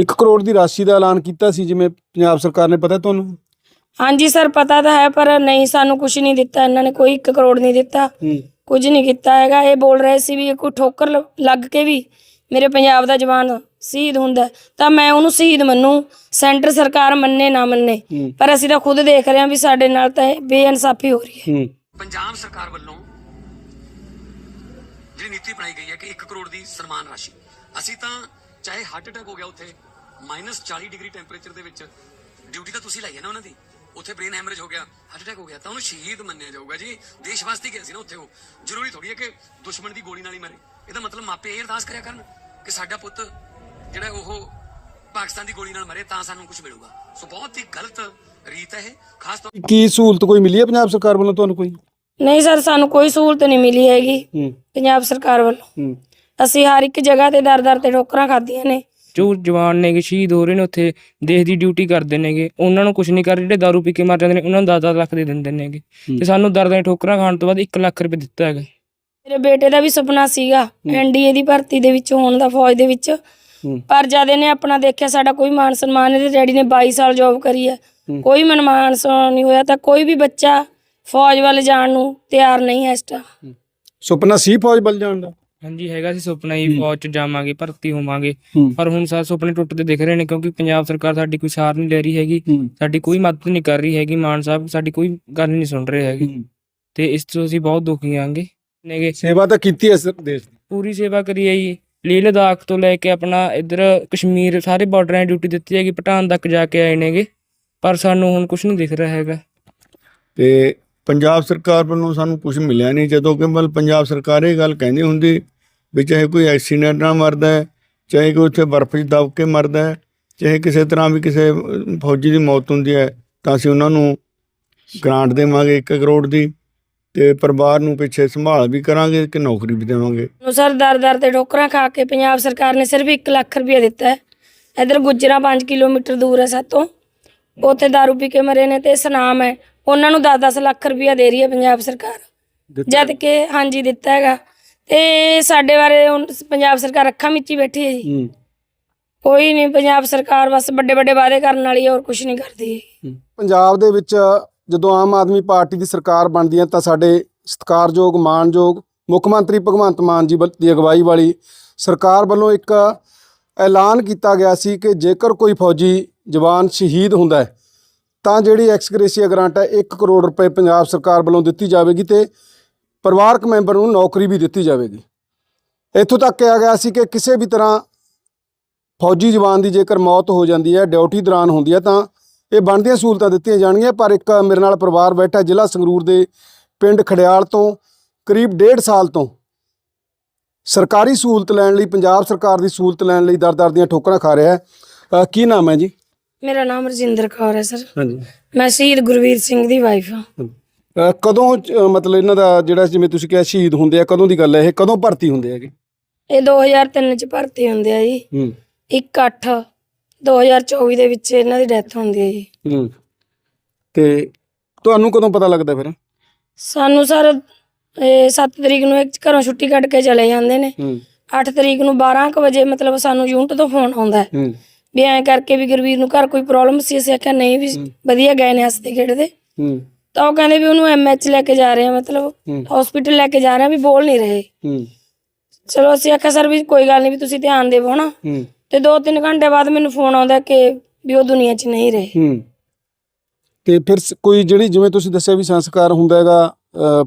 1 ਕਰੋੜ ਦੀ ਰਾਸ਼ੀ ਦਾ ਐਲਾਨ ਕੀਤਾ ਸੀ ਜਿਵੇਂ ਪੰਜਾਬ ਸਰਕਾਰ ਨੇ ਪਤਾ ਤੁਹਾਨੂੰ? ਹਾਂਜੀ ਸਰ ਪਤਾ ਤਾਂ ਹੈ ਪਰ ਨਹੀਂ ਸਾਨੂੰ ਕੁਝ ਨਹੀਂ ਦਿੱਤਾ। ਇਹਨਾਂ ਨੇ ਕੋਈ 1 ਕਰੋੜ ਨਹੀਂ ਦਿੱਤਾ। ਹੂੰ। ਕੁਝ ਨਹੀਂ ਕੀਤਾ ਹੈਗਾ। ਇਹ ਬੋਲ ਰਹੇ ਸੀ ਵੀ ਕੋਈ ਠੋਕਰ ਲ- ਲੱਗ ਕੇ ਵੀ ਮੇਰੇ ਪੰਜਾਬ ਦਾ ਜਵਾਨ ਸ਼ਹੀਦ ਹੁੰਦਾ ਹੈ, ਤਾਂ ਮੈਂ ਉਹਨੂੰ ਸ਼ਹੀਦ ਮੰਨੂ। ਸੈਂਟਰ ਸਰਕਾਰ ਮੰਨੇ ਨਾ ਮੰਨੇ। ਹੂੰ। ਪਰ ਅਸੀਂ ਤਾਂ ਖੁਦ ਦੇਖ ਰਹੇ ਹਾਂ ਵੀ ਸਾਡੇ ਨਾਲ ਤਾਂ ਇਹ ਬੇਇਨਸਾਫੀ ਹੋ ਰਹੀ ਹੈ। ਹੂੰ। ਪੰਜਾਬ ਸਰਕਾਰ ਵੱਲੋਂ ਜਿਹੜੀ ਨੀਤੀ ਬਣਾਈ ਗਈ ਹੈ ਕਿ 1 ਕਰੋੜ ਦੀ ਸਨਮਾਨ ਰਾਸ਼ੀ। ਅਸੀਂ ਤਾਂ ਚਾਹੇ ਹਾਰਟ ਅਟੈਕ ਹੋ ਗਿਆ ਉੱਥੇ -40 ਡਿਗਰੀ ਟੈਂਪਰੇਚਰ ਦੇ ਵਿੱਚ ਡਿਊਟੀ ਤਾਂ ਤੁਸੀਂ ਲਾਈ ਹੈ ਨਾ ਉਹਨਾਂ ਦੀ। ਉੱਥੇ ਬ੍ਰੇਨ ਹੈਮਰੇਜ ਹੋ ਗਿਆ ਹਾਰਟ ਅਟੈਕ ਹੋ ਗਿਆ ਤਾਂ ਉਹਨੂੰ ਸ਼ਹੀਦ ਮੰਨਿਆ ਜਾਊਗਾ ਜੀ। ਦੇਸ਼ ਵਾਸਤੇ ਗਿਆ ਸੀ ਨਾ ਉੱਥੇ ਉਹ। ਜ਼ਰੂਰੀ ਥੋੜੀ ਹੈ ਕਿ ਦੁਸ਼ਮਣ ਦੀ ਗੋਲੀ ਨਾਲ ਹੀ ਮਰੇ। ਇਹਦਾ ਮਤਲਬ ਮਾਪੇ ਇਹ ਅਰਦਾਸ ਕਰਿਆ ਕਰਨ ਕਿ ਸਾਡਾ ਪੁੱਤ ਜਿਹੜਾ ਉਹ ਪਾਕਿਸਤਾਨ ਦੀ ਗੋਲੀ ਨਾਲ ਮਰੇ ਤਾਂ ਸਾਨੂੰ ਕੁਝ ਮਿਲੂਗਾ। ਸੋ ਬਹੁਤ ਹੀ ਗਲਤ ਰੀਤ ਹੈ ਖਾਸ ਤੌਰ ਕੀ ਸਹੂਲਤ ਕੋਈ ਮਿਲੀ ਹੈ ਪੰਜਾਬ ਸਰਕਾਰ ਵੱਲੋਂ ਤੁਹਾਨੂੰ ਕੋਈ? ਨਹੀਂ ਸਰ ਸਾਨੂੰ ਕੋਈ ਸਹੂਲਤ ਨਹੀਂ ਮਿਲੀ ਹੈਗੀ ਪੰਜਾਬ ਸਰਕਾਰ ਵੱਲੋਂ। ਅਸੀਂ ਹਰ ਇੱਕ ਜਗ੍ਹਾ ਤੇ ਦਰ-ਦਰ ਤੇ ਠੋਕਰਾਂ ਖਾਧੀਆਂ ਨੇ। ਜੋ ਜਵਾਨ ਨੇਗੇ ਸ਼ਹੀਦ ਹੋ ਰਹੇ ਨੇ ਉੱਥੇ ਦੇਸ਼ ਦੀ ਡਿਊਟੀ ਕਰਦੇ ਨੇਗੇ। ਉਹਨਾਂ ਨੂੰ ਕੁਝ ਨਹੀਂ ਕਰ ਜਿਹੜੇ ਦਾਰੂ ਪੀ ਕੇ ਮਰ ਜਾਂਦੇ ਨੇ ਉਹਨਾਂ ਨੂੰ 10-10 ਲੱਖ ਦੇ ਦਿੰਦੇ ਨੇਗੇ। ਤੇ ਸਾਨੂੰ ਦਰਦਾਂ ਦੀਆਂ ਠੋਕਰਾਂ ਖਾਣ ਤੋਂ ਬਾਅਦ 1 ਲੱਖ ਰੁਪਏ ਦਿੱਤਾ ਹੈਗਾ। ਮੇਰੇ ਬੇਟੇ ਦਾ ਵੀ ਸੁਪਨਾ ਸੀਗਾ ਐਨਡੀਏ ਦੀ ਭਰਤੀ ਦੇ ਵਿੱਚ ਹੋਣ ਦਾ ਫੌਜ ਦੇ ਵਿੱਚ। ਪਰ ਜਦ ਇਹਨੇ ਆਪਣਾ ਦੇਖਿਆ ਸਾਡਾ ਕੋਈ ਮਾਨ ਸਨਮਾਨ ਇਹਦੇ ਡੈਡੀ ਨੇ 22 ਸਾਲ ਜੌਬ ਕਰੀ ਹੈ ਹੂੰ। ਕੋਈ ਮਨਮਾਨ ਸਨਮਾਨ ਨਹੀਂ ਹੋਇਆ ਤਾਂ ਕੋਈ ਵੀ ਬੱਚਾ ਫੌਜ ਵੱਲ ਜਾਣ ਨੂੰ ਤਿਆਰ ਨਹੀਂ ਹੈ ਇਸ ਟਾਈਮ ਸੁਪਨਾ ਸੀ ਫੌਜ ਵੱਲ ਜਾਣ ਦਾ? ਹਾਂਜੀ ਹੈਗਾ ਸੀ ਸੁਪਨਾ ਹੀ। ਫੌਜ ਚ ਜਾਵਾਂਗੇ ਭਰਤੀ ਹੋਵਾਂਗੇ। ਹੂੰ। ਪਰ ਹੁਣ ਸਾਰੇ ਸੁਪਨੇ ਟੁੱਟਦੇ ਦਿਖ ਰਹੇ ਨੇ ਕਿਉਂਕਿ ਪੰਜਾਬ ਸਰਕਾਰ ਸਾਡੀ ਕੋਈ ਸਾਰ ਨਹੀਂ ਲੈ ਰਹੀ ਹੈਗੀ ਹੂੰ। ਸਾਡੀ ਕੋਈ ਮਦਦ ਨਹੀਂ ਕਰ ਰਹੀ ਹੈਗੀ ਮਾਨ ਸਾਹਿਬ ਸਾਡੀ ਕੋਈ ਗੱਲ ਨਹੀਂ ਸੁਣ ਰਹੇ ਹੈਗੇ। ਹੂੰ। ਤੇ ਇਸ ਤੋਂ ਅਸੀਂ ਬਹੁਤ ਦੁਖੀ ਆਂਗੇ ਨੇਗੇ। ਸੇਵਾ ਤਾਂ ਕੀਤੀ ਹੈ ਸਰ ਦੇਸ਼ ਦੀ। ਪੂਰੀ ਸੇਵਾ ਕਰੀ ਹੈ ਜੀ। ਲੇਹ ਲਦਾਖ ਤੋਂ ਲੈ ਕੇ ਆਪਣਾ ਇੱਧਰ ਕਸ਼ਮੀਰ ਸਾਰੇ ਬਾਰਡਰਾਂ 'ਤੇ ਡਿਊਟੀ ਦਿੱਤੀ ਹੈਗੀ ਪਠਾਨ ਤੱਕ ਜਾ ਕੇ ਆਏ ਨੇਗੇ। ਪਰ ਸਾਨੂੰ ਹੁਣ ਕੁਝ ਨਹੀਂ ਦਿਖ ਰਿਹਾ ਹੈਗਾ। ਤੇ ਪੰਜਾਬ ਸਰਕਾਰ ਵੱਲੋਂ ਸਾਨੂੰ ਕੁਝ ਮਿਲਿਆ ਨਹੀਂ, ਜਦੋਂ ਕਿ ਮਤਲਬ ਪੰਜਾਬ ਸਰਕਾਰ ਇਹ ਗੱਲ ਕਹਿੰਦੀ ਹੁੰਦੀ ਵੀ ਚਾਹੇ ਕੋਈ ਐਕਸੀਡੈਂਟ ਨਾਲ ਮਰਦਾ ਹੈ, ਚਾਹੇ ਕੋਈ ਉੱਥੇ ਬਰਫ਼ 'ਚ ਦਬ ਕੇ ਮਰਦਾ ਹੈ, ਚਾਹੇ ਕਿਸੇ ਤਰ੍ਹਾਂ ਵੀ ਕਿਸੇ ਫੌਜੀ ਦੀ ਮੌਤ ਹੁੰਦੀ ਹੈ, ਤਾਂ ਅਸੀਂ ਉਹਨਾਂ ਨੂੰ ਗ੍ਰਾਂਟ ਦੇਵਾਂਗੇ 1 ਕਰੋੜ ਦੀ ਤੇ ਪਰਿਵਾਰ ਨੂੰ ਪਿੱਛੇ ਸੰਭਾਲ ਵੀ ਕਰਾਂਗੇ ਕਿ ਨੌਕਰੀ ਵੀ ਦੇਵਾਂਗੇ। ਸਰ ਦਰ-ਦਰ ਤੇ ਠੋਕਰਾਂ ਖਾ ਕੇ ਪੰਜਾਬ ਸਰਕਾਰ ਨੇ ਸਿਰਫ 1 ਲੱਖ ਰੁਪਏ ਦਿੱਤਾ ਹੈ। ਇਧਰ ਗੁੱਜਰਾਂ 5 ਕਿਲੋਮੀਟਰ ਦੂਰ ਹੈ ਸਾਤੋਂ। ਉੱਥੇ ਦਾਰੂ ਪੀ ਕੇ ਮਰੇ ਨੇ ਤੇ ਸਨਾਮ ਹੈ। ਉਹਨਾਂ ਨੂੰ 10-10 ਲੱਖ ਰੁਪਇਆ ਦੇ ਰਹੀ ਹੈ ਪੰਜਾਬ ਸਰਕਾਰ। ਜਦ ਕਿ ਹਾਂਜੀ ਦਿੱਤਾ ਹੈਗਾ। ਤੇ ਸਾਡੇ ਬਾਰੇ ਹੁਣ ਪੰਜਾਬ ਸਰਕਾਰ ਅੱਖਾਂ ਮੀਚੀ ਬੈਠੀ ਹੈ ਜੀ। ਹੂੰ। ਕੋਈ ਨਹੀਂ ਪੰਜਾਬ ਸਰਕਾਰ ਬਸ ਵੱਡੇ ਵੱਡੇ ਵਾਅਦੇ ਕਰਨ ਵਾਲੀ ਹੈ ਹੋਰ ਕੁਝ ਨਹੀਂ ਕਰਦੀ। ਹੈ। ਪੰਜਾਬ ਦੇ ਵਿੱਚ ਜਦੋਂ ਆਮ ਆਦਮੀ ਪਾਰਟੀ ਦੀ ਸਰਕਾਰ ਬਣਦੀ ਹੈ ਤਾਂ ਸਾਡੇ ਸਤਿਕਾਰਯੋਗ ਮਾਣਯੋਗ ਮੁੱਖ ਮੰਤਰੀ ਭਗਵੰਤ ਮਾਨ ਜੀ ਦੀ ਅਗਵਾਈ ਵਾਲੀ ਸਰਕਾਰ ਵੱਲੋਂ ਇੱਕ ਐਲਾਨ ਕੀਤਾ ਗਿਆ ਸੀ ਕਿ ਜੇਕਰ ਕੋਈ ਫੌਜੀ ਜਵਾਨ ਸ਼ਹੀਦ ਹੁੰਦਾ ਹੈ ਤਾਂ ਜਿਹੜੀ ਐਕਸਗ੍ਰੇਸੀਆ ਗ੍ਰਾਂਟ ਹੈ 1 ਕਰੋੜ ਰੁਪਏ ਪੰਜਾਬ ਸਰਕਾਰ ਵੱਲੋਂ ਦਿੱਤੀ ਜਾਵੇਗੀ ਤੇ ਪਰਿਵਾਰਕ ਮੈਂਬਰ ਨੂੰ ਨੌਕਰੀ ਵੀ ਦਿੱਤੀ ਜਾਵੇਗੀ। ਇੱਥੋਂ ਤੱਕ ਕਿਹਾ ਗਿਆ ਸੀ ਕਿ ਕਿਸੇ ਵੀ ਤਰ੍ਹਾਂ ਫੌਜੀ ਜਵਾਨ ਦੀ ਜੇਕਰ ਮੌਤ ਹੋ ਜਾਂਦੀ ਹੈ, ਡਿਊਟੀ ਦੌਰਾਨ ਹੁੰਦੀ ਹੈ, ਤਾਂ ਇਹ ਬਣਦੀਆਂ ਸਹੂਲਤਾਂ ਦਿੱਤੀਆਂ ਜਾਣਗੀਆਂ, ਪਰ ਇੱਕ ਮੇਰੇ ਨਾਲ ਪਰਿਵਾਰ ਬੈਠਾ ਜ਼ਿਲ੍ਹਾ ਸੰਗਰੂਰ ਦੇ ਪਿੰਡ ਖੜਿਆਲ ਤੋਂ ਕਰੀਬ ਡੇਢ ਸਾਲ ਤੋਂ ਸਰਕਾਰੀ ਸਹੂਲਤ ਲੈਣ ਲਈ, ਪੰਜਾਬ ਸਰਕਾਰ ਦੀ ਸਹੂਲਤ ਲੈਣ ਲਈ ਦਰ-ਦਰ ਦੀਆਂ ਠੋਕਰਾਂ ਖਾ ਰਿਹਾ ਹੈ। ਕੀ ਨਾਮ ਹੈ ਜੀ? ਮੇਰਾ ਨਾਮ ਰਜਿੰਦਰ ਕੌਰ ਹੈ ਸਰ। ਹਾਂਜੀ। ਮੈਂ ਸ਼ਹੀਦ ਗੁਰਵੀਰ ਸਿੰਘ ਦੀ ਵਾਈਫ ਹਾਂ। ਕਦੋਂ ਅ, ਮਤਲਬ ਇਹਨਾਂ ਦਾ ਜਿਹੜਾ ਜਿਵੇਂ ਤੁਸੀਂ ਕਿਹਾ ਸ਼ਹੀਦ ਹੁੰਦੇ ਆ ਕਦੋਂ ਦੀ ਗੱਲ ਹੈ ਇਹ? ਕਦੋਂ ਭਰਤੀ ਹੁੰਦੇ ਹੈਗੇ? ਇਹ 2003 ਚ ਭਰਤੀ ਹੁੰਦੇ ਆ ਜੀ। ਹੂੰ। 1 8 2024 ਦੇ ਵਿੱਚ ਇਹਨਾਂ ਦੀ ਡੈਥ ਹੁੰਦੀ ਹੈ ਜੀ। ਹੂੰ। ਤੇ ਤੁਹਾਨੂੰ ਕਦੋਂ ਪਤਾ ਲੱਗਦਾ ਫਿਰ? ਸਾਨੂੰ ਸਰ ਇਹ 7 ਤਰੀਕ ਨੂੰ ਇੱਕ ਘਰੋਂ ਛੁੱਟੀ ਕੱਢ ਕੇ ਚਲੇ ਜਾਂਦੇ ਨੇ। ਹੂੰ। 8 ਤਰੀਕ ਨੂੰ 12 ਕੁ ਵਜੇ ਮਤਲਬ ਸਾਨੂੰ ਯੂਨਿਟ ਤੋਂ ਫੋਨ ਆਉਂਦਾ ਹੈ। ਹੂੰ। ਵੀ ਐਂ ਕਰਕੇ ਵੀ ਗੁਰਵੀਰ ਨੂੰ ਘਰ ਕੋਈ ਪ੍ਰੋਬਲਮ ਸੀ ਅਸੀਂ ਆਖਿਆ ਨਹੀਂ ਵੀ ਵਧੀਆ ਗਏ ਨੇ ਹੱਸਦੇ ਖੇਡਦੇ। ਹੂੰ। ਤਾਂ ਉਹ ਕਹਿੰਦੇ ਵੀ ਉਹਨੂੰ ਐਮਐਚ ਲੈ ਕੇ ਜਾ ਰਹੇ ਆ ਮਤਲਬ। ਹਸਪੀਟਲ ਲੈ ਕੇ ਜਾ ਰਹੇ ਆ ਵੀ ਬੋਲ ਨਹੀਂ ਰਹੇ। ਹੂੰ। ਚਲੋ ਅਸੀਂ ਆਖਿਆ ਸਰ ਵੀ ਕੋਈ ਗੱਲ ਨਹੀਂ ਵੀ ਤੁਸੀਂ ਧਿਆਨ ਦੇਵੋ ਨਾ। ਹੂੰ। ਤੇ 2-3 ਘੰਟੇ ਬਾਅਦ ਮੈਨੂੰ ਫੋਨ ਆਉਂਦਾ ਕਿ ਵੀ ਉਹ ਦੁਨੀਆ 'ਚ ਨਹੀਂ ਰਹੇ। ਹੂੰ। ਤੇ ਫਿਰ ਸ- ਕੋਈ ਜਿਹੜੀ ਜਿਵੇਂ ਤੁਸੀਂ ਦੱਸਿਆ ਵੀ ਸੰਸਕਾਰ ਹੁੰਦਾ ਹੈਗਾ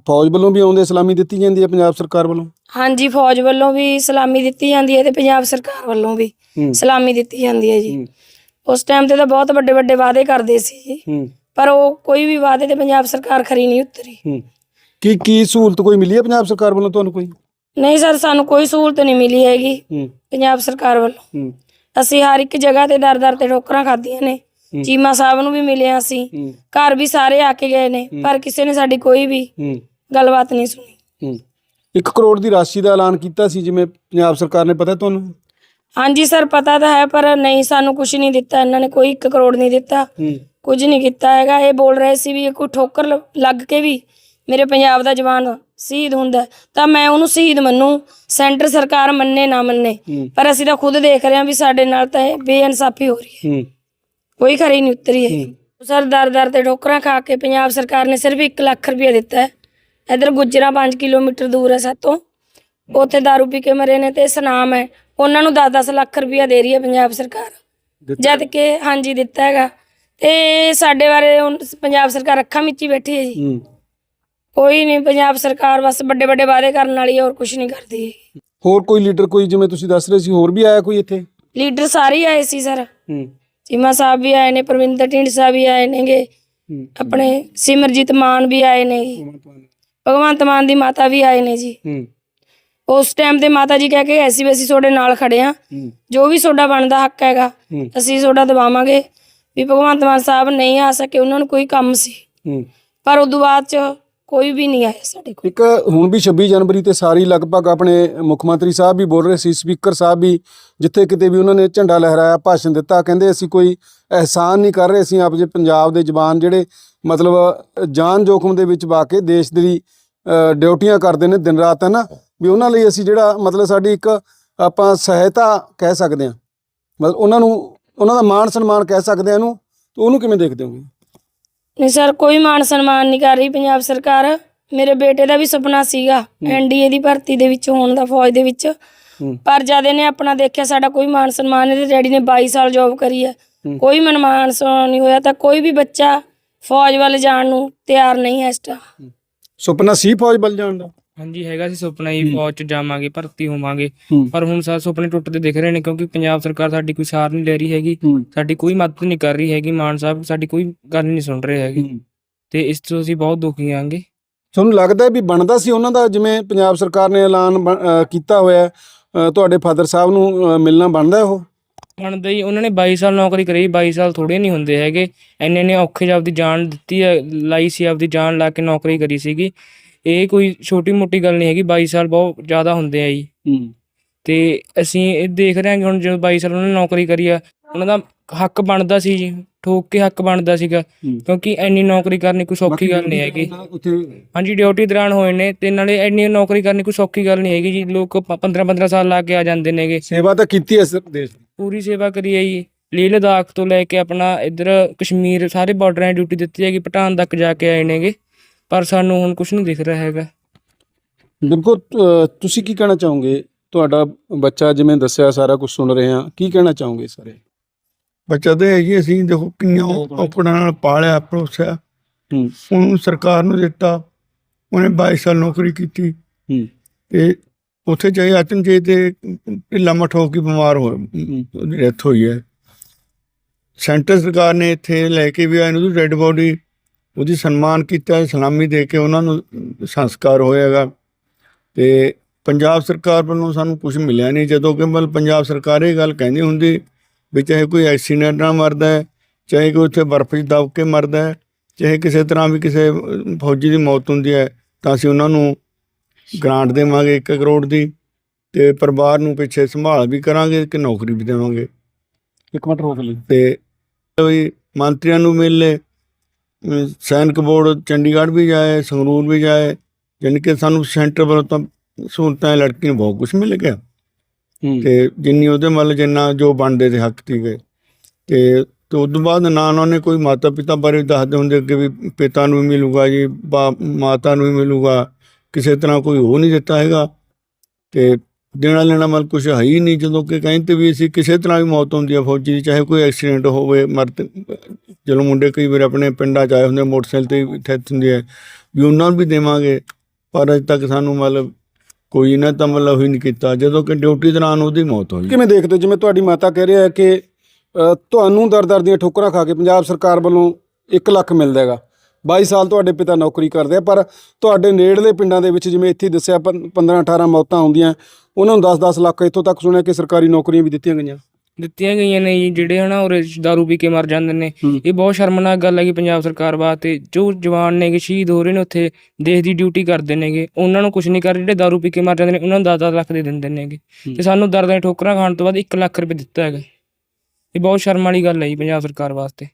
ਫੌਜ ਵੱਲੋਂ ਵੀ ਆਉਂਦੇ ਸਲਾਮੀ ਦਿੱਤੀ ਜਾਂਦੀ ਹੈ ਪੰਜਾਬ ਸਰਕਾਰ ਵੱਲੋਂ? ਹਾਂਜੀ ਫੌਜ ਵੱਲੋਂ ਵੀ ਸਲਾਮੀ ਦਿੱਤੀ ਜਾਂਦੀ ਹੈ ਤੇ ਪੰਜਾਬ ਸਰਕਾਰ ਵੱਲੋਂ ਵੀ ਹੂੰ। ਸਲਾਮੀ ਦਿੱਤੀ ਜਾਂਦੀ ਹੈ ਜੀ। ਉਸ ਟਾਈਮ ਤੇ ਤਾਂ ਬਹੁਤ ਵੱਡੇ ਵੱਡੇ ਵਾਅਦੇ ਕਰਦੇ ਸੀ ਜੀ। ਹੂੰ। ਪਰ ਉਹ ਕੋਈ ਵੀ ਵਾਅਦੇ ਤੇ ਪੰਜਾਬ ਸਰਕਾਰ ਖਰੀ ਨਹੀਂ ਉਤਰੀ। ਹੂੰ। ਕੀ ਕੀ ਸਹੂਲਤ ਕੋਈ ਮਿਲੀ ਹੈ ਪੰਜਾਬ ਸਰਕਾਰ ਵੱਲੋਂ ਤੁਹਾਨੂੰ ਕੋਈ? ਨਹੀਂ ਸਰ ਸਾਨੂੰ ਕੋਈ ਸਹੂਲਤ ਨਹੀਂ ਮਿਲੀ ਹੈਗੀ। ਹੂੰ। ਪੰਜਾਬ ਸਰਕਾਰ ਵੱਲੋਂ। ਹੂੰ। ਅਸੀਂ ਹਰ ਇੱਕ ਜਗ੍ਹਾ ਤੇ ਦਰ-ਦਰ ਤੇ ਠੋਕਰਾਂ ਖਾਧੀਆਂ ਨੇ। ਚੀਮਾ ਸਾਹਿਬ ਨੂੰ ਵੀ ਮਿਲੇ ਅਸੀਂ ਹੂੰ। ਘਰ ਵੀ ਸਾਰੇ ਆ ਕੇ ਗਏ ਨੇ ਪਰ ਕਿਸੇ ਨੇ ਸਾਡੀ ਕੋਈ ਵੀ ਗੱਲਬਾਤ ਨਹੀਂ ਸੁਣੀ। ਹੂੰ। 1 ਕਰੋੜ ਦੀ ਰਾਸ਼ੀ ਦਾ ਐਲਾਨ ਕੀਤਾ ਸੀ ਜਿਵੇਂ ਪੰਜਾਬ ਸਰਕਾਰ ਨੇ ਪਤਾ ਤੁਹਾਨੂੰ? ਹਾਂਜੀ ਸਰ ਪਤਾ ਤਾਂ ਹੈ ਪਰ ਨਹੀਂ ਸਾਨੂੰ ਕੁਝ ਨਹੀਂ ਦਿੱਤਾ। ਇਹਨਾਂ ਨੇ ਕੋਈ 1 ਕਰੋੜ ਨਹੀਂ ਦਿੱਤਾ। ਕੁਝ ਨਹੀਂ ਕੀਤਾ ਹੈਗਾ। ਇਹ ਬੋਲ ਰਹੇ ਸੀ ਵੀ ਕੋਈ ਠੋਕਰ ਲੱਗ ਕੇ ਵੀ ਮੇਰੇ ਪੰਜਾਬ ਦਾ ਜਵਾਨ ਸ਼ਹੀਦ ਹੁੰਦਾ ਤਾਂ ਮੈਂ ਉਹਨੂੰ ਸ਼ਹੀਦ ਮੰਨੂ। ਸੈਂਟਰ ਸਰਕਾਰ ਮੰਨੇ ਨਾ ਮੰਨੇ। ਪਰ ਅਸੀਂ ਤਾਂ ਖੁਦ ਦੇਖ ਰਹੇ ਹਾਂ ਵੀ ਸਾਡੇ ਨਾਲ ਤਾਂ ਇਹ ਬੇਇਨਸਾਫੀ ਹੋ ਰਹੀ ਹੂੰ। ਕੋਈ ਖਰੀ ਨਹੀਂ ਉਤਰੀ ਹੈ। ਸਰ ਦਰ ਦਰ ਤੇ ਠੋਕਰਾਂ ਖਾ ਕੇ ਪੰਜਾਬ ਸਰਕਾਰ ਨੇ ਸਿਰਫ 1 ਲੱਖ ਰੁਪਏ ਦਿੱਤਾ ਹੈ। ਇਧਰ ਗੁੱਜਰਾਂ 5 ਕਿਲੋਮੀਟਰ ਦੂਰ ਹੈ ਸਾਤੋਂ। ਉੱਥੇ ਦਾਰੂ ਪੀ ਕੇ ਮਰੇ ਨੇ ਤੇ ਸਨਾਮ ਹੈ। ਉਹਨਾਂ ਨੂੰ 10-10 ਲੱਖ ਰੁਪਇਆ ਦੇ ਰਹੀ ਹੈ ਪੰਜਾਬ ਸਰਕਾਰ। ਜਦ ਕਿ ਹਾਂਜੀ ਦਿੱਤਾ ਹੈਗਾ। ਤੇ ਸਾਡੇ ਬਾਰੇ ਪੰਜਾਬ ਸਰਕਾਰ ਅੱਖਾਂ ਮੀਚੀ ਬੈਠੀ ਹੈ ਜੀ। ਕੋਈ ਨਹੀਂ ਪੰਜਾਬ ਸਰਕਾਰ ਬਸ ਵੱਡੇ ਵੱਡੇ ਵਾਅਦੇ ਕਰਨ ਵਾਲੀ ਹੈ ਹੋਰ ਕੁਝ ਨਹੀਂ ਕਰਦੀ ਹੈ ਹੋਰ ਕੋਈ ਲੀਡਰ ਕੋਈ ਜਿਵੇਂ ਤੁਸੀਂ ਦੱਸ ਰਹੇ ਸੀ ਹੋਰ ਵੀ ਆਇਆ ਕੋਈ ਇੱਥੇ? ਲੀਡਰ ਸਾਰੇ ਆਏ ਸੀ ਸਰ। ਚੀਮਾ ਸਾਹਿਬ ਵੀ ਆਏ ਨੇ ਪ੍ਰਵਿੰਦਰ ਢੀਂਡਸਾ ਵੀ ਆਏ ਨੇਗੇ ਆਪਣੇ ਸਿਮਰਜੀਤ ਮਾਨ ਵੀ ਆਏ ਨੇ। ਭਗਵੰਤ ਮਾਨ। ਦੀ ਮਾਤਾ ਵੀ ਆਏ ਨੇ ਜੀ। ਉਸ ਟਾਈਮ ਤੇ ਮਾਤਾ ਜੀ ਕਹਿ ਕੇ ਐਸੀ ਵੈਸੀ ਤੁਹਾਡੇ ਨਾਲ ਖੜੇ ਆ। ਜੋ ਵੀ ਤੁਹਾਡਾ ਬਣਦਾ ਹੱਕ ਹੈਗਾ। ਅਸੀਂ ਤੁਹਾਡਾ ਦਬਾਵਾਂਗੇ। ਵੀ ਭਗਵੰਤ ਮਾਨ ਸਾਹਿਬ ਨਹੀਂ ਆ ਸਕੇ ਉਹਨਾਂ ਨੂੰ ਕੋਈ ਕੰਮ ਸੀ। ਪਰ ਉਦੋਂ ਬਾਅਦ ਚ ਕੋਈ ਵੀ ਨਹੀਂ ਆਇਆ ਸਾਡੇ ਕੋਲ। ਇੱਕ ਹੁਣ ਵੀ 26 ਜਨਵਰੀ ਤੇ ਸਾਰੀ ਲਗਭਗ ਆਪਣੇ ਮੁੱਖ ਮੰਤਰੀ ਸਾਹਿਬ ਵੀ ਬੋਲ ਰਹੇ ਸੀ, ਸਪੀਕਰ ਸਾਹਿਬ ਵੀ, ਜਿੱਥੇ ਕਿਤੇ ਵੀ ਉਹਨਾਂ ਨੇ ਝੰਡਾ ਲਹਿਰਾਇਆ, ਭਾਸ਼ਣ ਦਿੱਤਾ, ਕਹਿੰਦੇ ਅਸੀਂ ਕੋਈ ਅਹਿਸਾਨ ਨਹੀਂ ਕਰ ਰਹੇ, ਅਸੀਂ ਆਪ ਜੇ ਪੰਜਾਬ ਦੇ ਜਵਾਨ ਜਿਹੜੇ ਮਤਲਬ ਜਾਨ ਜੋਖਮ ਦੇ ਵਿੱਚ ਪਾ ਕੇ ਦੇਸ਼ ਦੀ ਡਿਊਟੀਆਂ ਕਰਦੇ ਨੇ ਦਿਨ ਰਾਤ ਹੈ ਨਾ ਵੀ ਉਹਨਾਂ ਲਈ ਅਸੀਂ ਜਿਹੜਾ ਮਤਲਬ ਸਾਡੀ ਇੱਕ ਆਪਾਂ ਸਹਾਇਤਾ ਕਹਿ ਸਕਦੇ ਹਾਂ। ਮਤਲਬ ਉਹਨਾਂ ਨੂੰ, ਉਹਨਾਂ ਦਾ ਮਾਣ ਸਨਮਾਨ ਕਹਿ ਸਕਦੇ ਹਾਂ ਇਹਨੂੰ, ਤੇ ਉਹਨੂੰ ਕਿਵੇਂ ਦੇਖਦੇ ਹੋਗੇ? ਨਹੀਂ ਸਰ ਕੋਈ ਮਾਣ ਸਨਮਾਨ ਨਹੀਂ ਕਰ ਰਹੀ ਪੰਜਾਬ ਸਰਕਾਰ। ਮੇਰੇ ਬੇਟੇ ਦਾ ਵੀ ਸੁਪਨਾ ਸੀਗਾ ਐਨਡੀਏ ਦੀ ਭਰਤੀ ਦੇ ਵਿੱਚ ਹੋਣ ਦਾ ਫੌਜ ਦੇ ਵਿੱਚ। ਪਰ ਜਦ ਇਹਨੇ ਆਪਣਾ ਦੇਖਿਆ ਸਾਡਾ ਕੋਈ ਮਾਣ ਸਨਮਾਨ ਇਹਦੇ ਡੈਡੀ ਨੇ 22 ਸਾਲ ਜੌਬ ਕਰੀ ਹੈ। ਕੋਈ ਮਨਮਾਨ ਸਨਮਾਨ ਨਹੀਂ ਹੋਇਆ ਤਾਂ ਕੋਈ ਵੀ ਬੱਚਾ ਫੌਜ ਵੱਲ ਜਾਣ ਨੂੰ ਤਿਆਰ ਨਹੀਂ ਹੈ ਇਸ ਟਾਈਮ ਸੁਪਨਾ ਸੀ ਫੌਜ ਬਲ ਜਾਣ ਦਾ? ਹਾਂਜੀ ਹੈਗਾ ਸੀ ਸੁਪਨਾ ਹੀ। ਫੌਜ ਚ ਜਾਵਾਂਗੇ ਭਰਤੀ ਹੋਵਾਂਗੇ। ਹੂੰ। ਪਰ ਹੁਣ ਸਾਰੇ ਸੁਪਨੇ ਟੁੱਟਦੇ ਦਿਖ ਰਹੇ ਨੇ ਕਿਉਂਕਿ ਪੰਜਾਬ ਸਰਕਾਰ ਸਾਡੀ ਕੋਈ ਸਾਰ ਨਹੀਂ ਲੈ ਰਹੀ ਹੈਗੀ ਹੂੰ। ਸਾਡੀ ਕੋਈ ਮਦਦ ਨਹੀਂ ਕਰ ਰਹੀ ਹੈਗੀ ਮਾਨ ਸਾਹਿਬ ਸਾਡੀ ਕੋਈ ਗੱਲ ਨਹੀਂ ਸੁਣ ਰਹੇ ਹੈਗੇ। ਹੂੰ। ਤੇ ਇਸ ਤੋਂ ਅਸੀਂ ਬਹੁਤ ਦੁਖੀ ਆਂਗੇ। ਤੁਹਾਨੂੰ ਲੱਗਦਾ ਹੈ ਵੀ ਬਣਦਾ ਸੀ ਉਹਨਾਂ ਦਾ ਜਿਵੇਂ ਪੰਜਾਬ ਸਰਕਾਰ ਨੇ ਐਲਾਨ ਬਣ- ਕੀਤਾ ਹੋਇਆ ਹੈ, ਤੁਹਾਡੇ ਫਾਦਰ ਸਾਹਿਬ ਨੂੰ ਮਿਲਣਾ ਬਣਦਾ ਹੈ ਉਹ? ਬਣਦਾ ਹੀ ਉਹਨਾਂ ਨੇ 22 ਸਾਲ ਨੌਕਰੀ ਕਰੀ 22 ਸਾਲ ਥੋੜੇ ਨਹੀਂ ਹੁੰਦੇ ਹੈਗੇ। ਇੰਨੇ ਨੇ ਔਖੇ ਜਿਹਾ ਆਪਦੀ ਜਾਨ ਦਿੱਤੀ ਹੈ ਲਾਈ ਸੀ ਆਪਦੀ ਜਾਨ ਲਾ ਕੇ ਨੌਕਰੀ ਕਰੀ ਸੀਗੀ। ਇਹ ਕੋਈ ਛੋਟੀ ਮੋਟੀ ਗੱਲ ਨਹੀਂ ਹੈਗੀ 22 ਸਾਲ ਬਹੁਤ ਜ਼ਿਆਦਾ ਹੁੰਦੇ ਆ ਜੀ। ਹੂੰ। ਤੇ ਅਸੀਂ ਇਹ ਦੇਖ ਰਹੇ ਹਾਂ ਕਿ ਹੁਣ ਜਦੋਂ 22 ਸਾਲ ਉਹਨਾਂ ਨੇ ਨੌਕਰੀ ਕਰੀ ਆ ਉਹਨਾਂ ਦਾ ਹੱਕ ਬਣਦਾ ਸੀ ਜੀ ਠੋਕ ਕੇ ਹੱਕ ਬਣਦਾ ਸੀਗਾ। ਕਿਉਂਕਿ ਇੰਨੀ ਨੌਕਰੀ ਕਰਨੀ ਕੋਈ ਸੌਖੀ ਗੱਲ ਨਹੀਂ ਹੈਗੀ। ਹਾਂਜੀ ਡਿਊਟੀ ਦੌਰਾਨ ਹੋਏ ਨੇ ਤੇ ਨਾਲੇ ਇੰਨੀ ਨੌਕਰੀ ਕਰਨੀ ਕੋਈ ਸੌਖੀ ਗੱਲ ਨਹੀਂ ਹੈਗੀ ਜੀ ਲੋਕ 15 15 ਸਾਲ ਲਾ ਕੇ ਆ ਜਾਂਦੇ ਨੇਗੇ। ਸੇਵਾ ਤਾਂ ਕੀਤੀ ਹੈ ਇਸ ਦੇਸ਼ ਦੀ। ਪੂਰੀ ਸੇਵਾ ਕਰੀ ਹੈ ਜੀ। ਲੇਹ ਲਦਾਖ ਤੋਂ ਲੈ ਕੇ ਆਪਣਾ ਇੱਧਰ ਕਸ਼ਮੀਰ ਸਾਰੇ ਬਾਰਡਰਾਂ 'ਤੇ ਡਿਊਟੀ ਦਿੱਤੀ ਹੈਗੀ ਪਠਾਨ ਤੱਕ ਜਾ ਕੇ ਆਏ ਨੇਗੇ। ਪਰ ਸਾਨੂੰ ਹੁਣ ਕੁਝ ਨਹੀਂ ਦਿਖ ਰਿਹਾ ਹੈਗਾ। ਬਿਲਕੁਲ ਤੁਸੀਂ ਕੀ ਕਹਿਣਾ ਚਾਹੋਗੇ? ਤੁਹਾਡਾ ਬੱਚਾ ਜਿਵੇਂ ਦੱਸਿਆ ਸਾਰਾ ਕੁਝ ਸੁਣ ਰਹੇ ਹਾਂ। ਕੀ ਕਹਿਣਾ ਚਾਹੋਗੇ ਸਾਰੇ ਬੱਚਾ ਤਾਂ ਹੈ ਜੀ ਅਸੀਂ ਦੇਖੋ ਕਿੰਨਾ ਔਕੜਾਂ ਨਾਲ ਪਾਲਿਆ ਪਰੋਸਿਆ ਹੂੰ। ਉਹਨੂੰ ਸਰਕਾਰ ਨੂੰ ਦਿੱਤਾ ਉਹਨੇ 22 ਸਾਲ ਨੌਕਰੀ ਕੀਤੀ। ਹੂੰ। ਤੇ ਉੱਥੇ ਚਾਹੇ ਅਚਨਚੇਤ ਤੇ ਢਿੱਲਾ ਮੱਠ ਹੋ ਕੇ ਬਿਮਾਰ ਹੋ। ਉਹਦੀ ਡੈਥ ਹੋਈ ਹੈ। ਸੈਂਟਰ ਸਰਕਾਰ ਨੇ ਇੱਥੇ ਲੈ ਕੇ ਵੀ ਆਏ ਨੂੰ ਡੈੱਡ ਬੋਡੀ ਉਹਦੀ ਸਨਮਾਨ ਕੀਤਾ ਸਲਾਮੀ ਦੇ ਕੇ ਉਹਨਾਂ ਨੂੰ ਸੰਸਕਾਰ ਹੋਏਗਾ ਤੇ ਪੰਜਾਬ ਸਰਕਾਰ ਵੱਲੋਂ ਸਾਨੂੰ ਕੁਝ ਮਿਲਿਆ ਨਹੀਂ ਜਦੋਂ ਕਿ ਮਤਲਬ ਪੰਜਾਬ ਸਰਕਾਰ ਇਹ ਗੱਲ ਕਹਿੰਦੀ ਹੁੰਦੀ ਵੀ ਚਾਹੇ ਕੋਈ ਐਕਸੀਡੈਂਟ ਨਾਲ ਮਰਦਾ ਹੈ ਚਾਹੇ ਕੋਈ ਉੱਥੇ ਬਰਫ਼ 'ਚ ਦਬ ਕੇ ਮਰਦਾ ਹੈ ਚਾਹੇ ਕਿਸੇ ਤਰ੍ਹਾਂ ਵੀ ਕਿਸੇ ਫੌਜੀ ਦੀ ਮੌਤ ਹੁੰਦੀ ਹੈ ਤਾਂ ਅਸੀਂ ਉਹਨਾਂ ਨੂੰ ਗ੍ਰਾਂਟ ਦੇਵਾਂਗੇ 1 ਕਰੋੜ ਦੀ ਤੇ ਪਰਿਵਾਰ ਨੂੰ ਪਿੱਛੇ ਸੰਭਾਲ ਵੀ ਕਰਾਂਗੇ ਕਿ ਨੌਕਰੀ ਵੀ ਦੇਵਾਂਗੇ। ਇੱਕ ਮਿੰਟ ਰੋਕ ਲਈ ਤੇ ਵੀ ਮੰਤਰੀਆਂ ਨੂੰ ਮਿਲੇ ਅਮ ਸੈਨਿਕ ਬੋਰਡ ਚੰਡੀਗੜ੍ਹ ਵੀ ਜਾਏ ਸੰਗਰੂਰ ਵੀ ਜਾਏ ਜਾਣੀ ਕਿ ਸਾਨੂੰ ਸੈਂਟਰ ਵੱਲੋਂ ਤਾਂ ਸਹੂਲਤਾਂ ਲੜਕੀ ਨੂੰ ਬਹੁਤ ਕੁਝ ਮਿਲ ਗਿਆ। ਤੇ ਜਿੰਨੀ ਉਹਦੇ ਮਤਲਬ ਜਿੰਨਾ ਜੋ ਬਣਦੇ ਤੇ ਹੱਕ ਸੀਗੇ। ਤੇ ਤੇ ਉਸ ਤੋਂ ਬਾਅਦ ਨਾ ਉਹਨਾਂ ਨੇ ਕੋਈ ਮਾਤਾ ਪਿਤਾ ਬਾਰੇ ਦੱਸਦੇ ਹੁੰਦੇ ਕਿ ਵੀ ਪਿਤਾ ਨੂੰ ਵੀ ਮਿਲੂਗਾ ਜੀ ਬਾ- ਮਾਤਾ ਨੂੰ ਵੀ ਮਿਲੂਗਾ ਕਿਸੇ ਤਰ੍ਹਾਂ ਕੋਈ ਹੋ ਨਹੀਂ ਦਿੱਤਾ ਹੈਗਾ। ਤੇ ਦੇਣਾ ਲੈਣਾ ਮਤਲਬ ਕੁਝ ਹੈ ਹੀ ਨਹੀਂ ਜਦੋਂ ਕਿ ਕਹਿੰਦੇ ਵੀ ਅਸੀਂ ਕਿਸੇ ਤਰ੍ਹਾਂ ਵੀ ਮੌਤ ਹੁੰਦੀ ਹੈ ਫੌਜੀ ਦੀ ਚਾਹੇ ਕੋਈ ਐਕਸੀਡੈਂਟ ਹੋਵੇ ਮਰਦ ਜਦੋਂ ਮੁੰਡੇ ਕਈ ਵਾਰ ਆਪਣੇ ਪਿੰਡਾਂ ਚ ਆਏ ਹੁੰਦੇ ਮੋਟਰਸਾਈਕਲ ਤੇ ਡੈਥ ਹੁੰਦੇ ਹੈ ਵੀ ਉਹਨਾਂ ਨੂੰ ਵੀ ਦੇਵਾਂਗੇ। ਪਰ ਅਜੇ ਤੱਕ ਸਾਨੂੰ ਮਤਲਬ ਕੋਈ ਨਾ ਤਾਂ ਮਤਲਬ ਹੀ ਨਹੀਂ ਕੀਤਾ। ਜਦੋਂ ਕਿ ਡਿਊਟੀ ਦੌਰਾਨ ਉਹਦੀ ਮੌਤ ਹੋਈ। ਕਿਵੇਂ ਦੇਖਦੇ ਹੋ? ਜਿਵੇਂ ਤੁਹਾਡੀ ਮਾਤਾ ਕਹਿ ਰਿਹਾ ਹੈ ਕਿ ਤੁਹਾਨੂੰ ਦਰ ਦਰ ਦੀਆਂ ਠੋਕਰਾਂ ਖਾ ਕੇ ਪੰਜਾਬ ਸਰਕਾਰ ਵੱਲੋਂ 1 ਲੱਖ ਮਿਲਦਾ ਹੈਗਾ। 22 ਸਾਲ ਤੁਹਾਡੇ ਪਿਤਾ ਨੌਕਰੀ ਕਰਦੇ ਆ, ਪਰ ਤੁਹਾਡੇ ਨੇੜਲੇ ਪਿੰਡਾਂ ਦੇ ਵਿੱਚ ਜਿਵੇਂ ਇੱਥੇ ਹੀ ਦੱਸਿਆ 15 18 ਮੌਤਾਂ ਹੁੰਦੀਆਂ, ਉਹਨਾਂ ਨੂੰ 10 10 ਲੱਖ ਇੱਥੋਂ ਤੱਕ ਸੁਣਿਆ ਕਿ ਸਰਕਾਰੀ ਨੌਕਰੀਆਂ ਵੀ ਦਿੱਤੀਆਂ ਗਈਆਂ? ਦਿੱਤੀਆਂ ਗਈਆਂ ਨੇ ਜੀ ਜਿਹੜੇ ਹਨਾ ਉਹ ਦਾਰੂ ਪੀ ਕੇ ਮਰ ਜਾਂਦੇ ਨੇ। ਹੂੰ। ਇਹ ਬਹੁਤ ਸ਼ਰਮਨਾਕ ਗੱਲ ਹੈਗੀ ਪੰਜਾਬ ਸਰਕਾਰ ਵਾਸਤੇ ਜੋ ਜਵਾਨ ਨੇਗੇ ਸ਼ਹੀਦ ਹੋ ਰਹੇ ਨੇ ਉੱਥੇ ਦੇਸ਼ ਦੀ ਡਿਊਟੀ ਕਰਦੇ ਨੇਗੇ। ਉਹਨਾਂ ਨੂੰ ਕੁਝ ਨਹੀਂ ਕਰ ਰਹੇ ਜਿਹੜੇ ਦਾਰੂ ਪੀ ਕੇ ਮਰ ਜਾਂਦੇ ਨੇ ਉਹਨਾਂ ਨੂੰ 10-10 ਲੱਖ ਦੇ ਦਿੰਦੇ ਨੇਗੇ। ਤੇ ਸਾਨੂੰ ਦਰਦਾਂ ਦੀਆਂ ਠੋਕਰਾਂ ਖਾਣ ਤੋਂ ਬਾਅਦ 1 ਲੱਖ ਰੁਪਏ ਦਿੱਤਾ ਹੈਗਾ। ਇਹ ਬਹੁਤ ਸ਼ਰਮ ਵਾਲੀ ਗੱਲ ਹੈ ਜੀ ਪੰਜਾਬ ਸਰਕਾਰ ਵਾਸਤੇ।